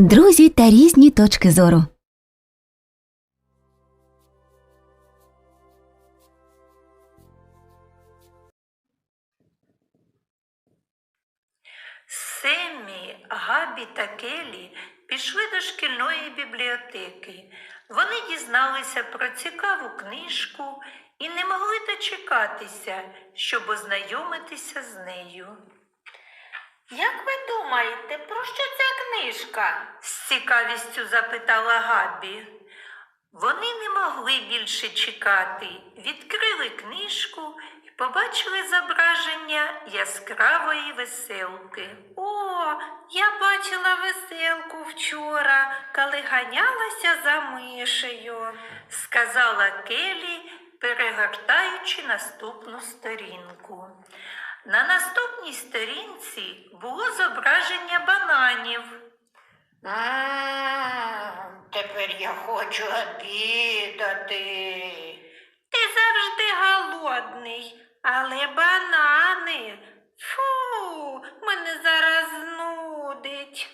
Друзі та різні точки зору. Семі, Габі та Келі пішли до шкільної бібліотеки. Вони дізналися про цікаву книжку і не могли дочекатися, щоб ознайомитися з нею. Як ви думаєте, про що ця книжка? З цікавістю запитала Габі. Вони не могли більше чекати, відкрили книжку і побачили зображення яскравої веселки. О, я бачила веселку вчора, коли ганялася за мишею. сказала Келі, перегортаючи наступну сторінку. На наступній сторінці було зображення бананів. Мм, тепер я хочу обідати. Ти завжди голодний, але банани. Фу, мене зараз знудить.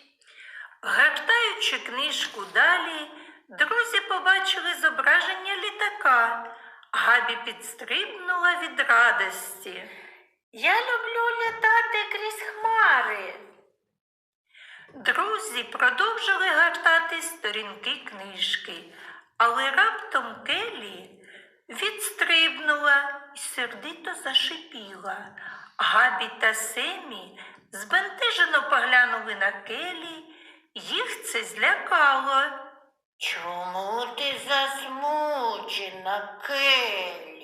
Гортаючи книжку далі, друзі побачили зображення літака. Габі підстрибнула від радості. Я люблю літати крізь хмари. Друзі продовжили гортати сторінки книжки, але раптом Келі відстрибнула і сердито зашипіла. Габі та Семі збентежено поглянули на Келі, їх це злякало. Чому ти засмучена, Келі?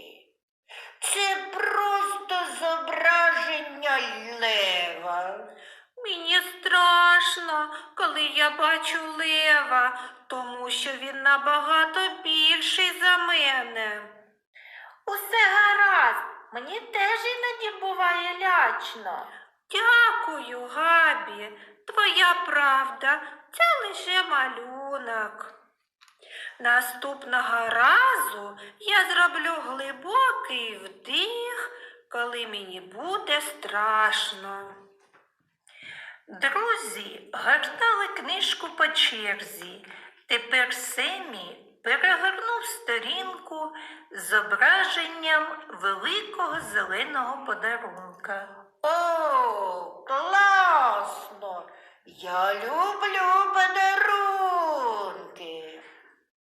Це просто зображення лева. Мені страшно, коли я бачу лева, тому що він набагато більший за мене. Усе гаразд, мені теж іноді буває лячно. Дякую, Габі. Твоя правда, це лише малюнок. Наступного разу я зроблю глибокий вдих, коли мені буде страшно. Друзі гортали книжку по черзі. Тепер Семі перегорнув сторінку з зображенням великого зеленого подарунка. О, класно! Я люблю подарунки.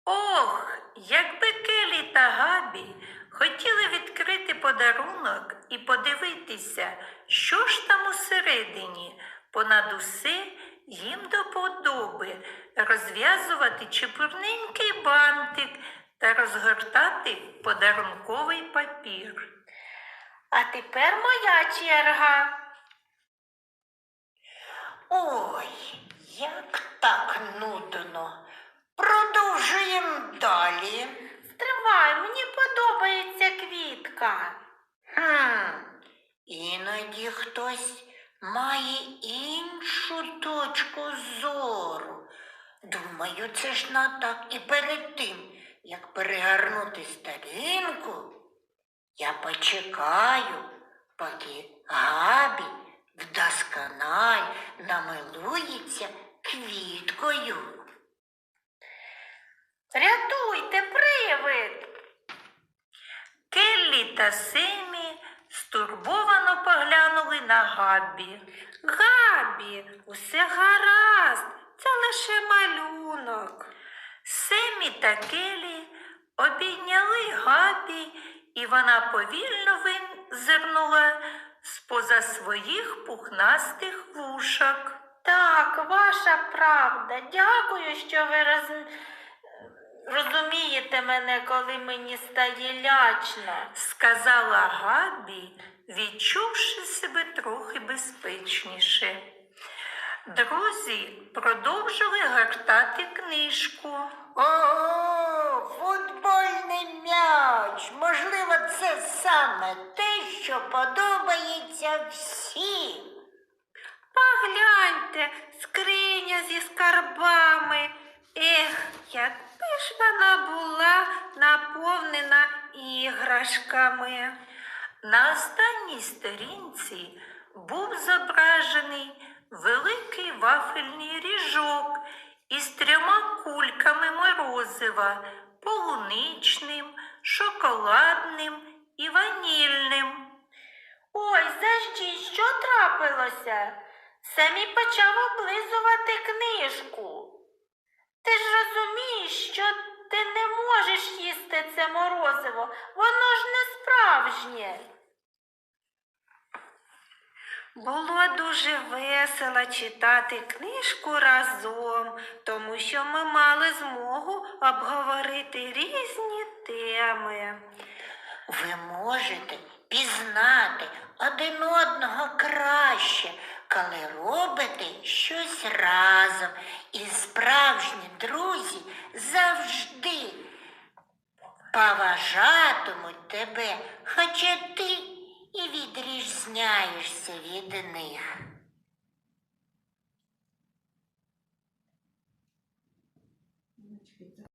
Ох, якби Келі та Габі хотіли відкрити подарунок і подивитися, що ж там усередині, понад усе їм до подоби розв'язувати чепурненький бантик та розгортати подарунковий папір. А тепер моя черга. Ой, як так нудно. Продовжуємо далі. Стривай, мені подобається квітка. Хм, іноді хтось має іншу точку зору. Думаю, це ж на так і перед тим, як перегорнути сторінку, я почекаю, поки Габі вдоскональ намилується квіткою. Рятуйте, привид! Келлі та Семі стурбовано поглянули на Габі. Габі, усе гаразд, це лише малюнок. Семі та Келі обійняли Габі, і вона повільно визирнула з-поза своїх пухнастих вушок. Так, ваша правда. Дякую, що ви роз... розумієте мене, коли мені стає лячно. сказала Габі, відчувши себе трохи безпечніше. Друзі продовжили гортати книжку. Ого, футбольний м'яч. Можливо, це саме те, що подобається всім. Погляньте, скриня зі скарбами. Ех, була наповнена іграшками. На останній сторінці був зображений великий вафельний ріжок із трьома кульками морозива полуничним, шоколадним і ванільним. Ой, заждіть, що трапилося? Семі почав облизувати книжку. Ти ж розумієш, що ти не можеш їсти це морозиво, воно ж не справжнє. Було дуже весело читати книжку разом, тому що ми мали змогу обговорити різні теми. Ви можете пізнати один одного краще, коли робите щось разом. І справжні друзі завжди поважатимуть тебе, хоча ти і відрізняєшся від них.